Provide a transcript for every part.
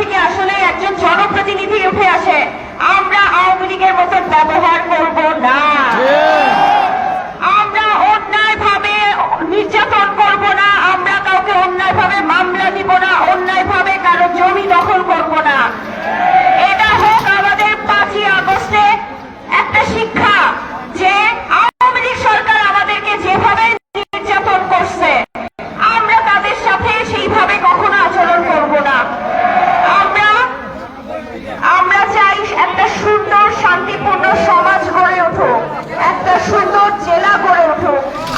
থেকে আসলে একজন জনপ্রতিনিধি উঠে আসে। আমরা আওয়ামী লীগের মতন ব্যবহার করব না। জেলা গড়ে উঠুক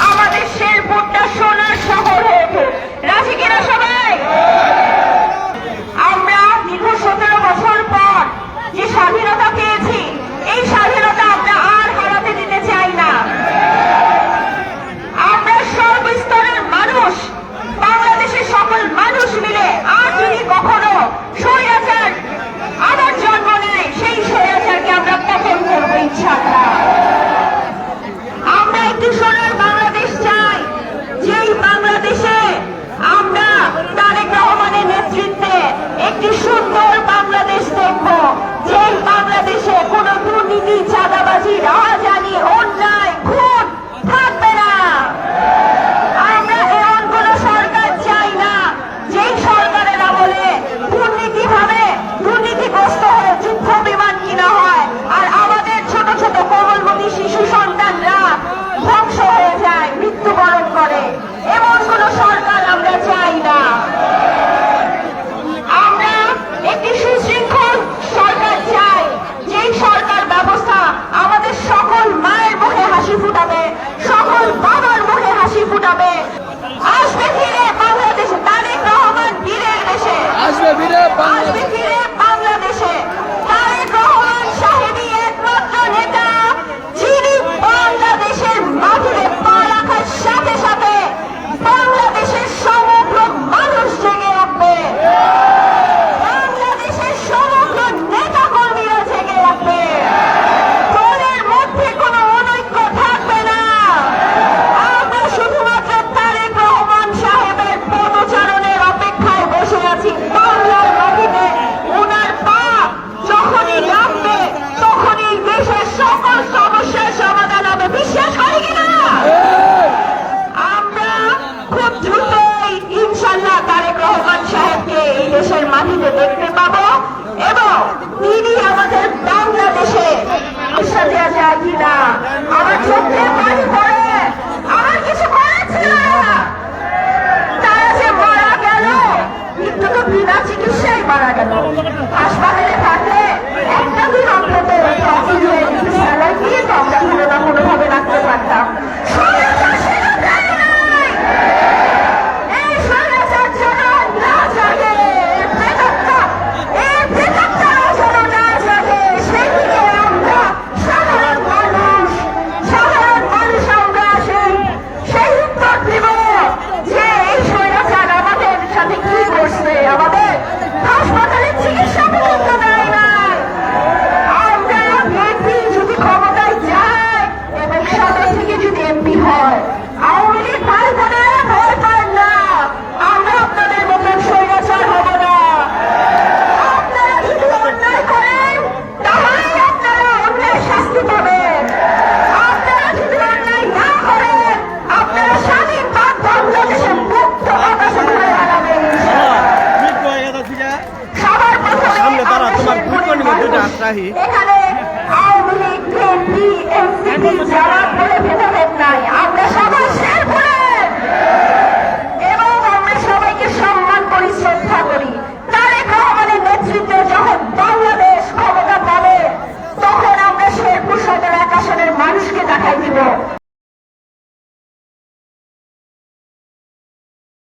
vez. আমি তো দেখতে বিল্লাহি আমরা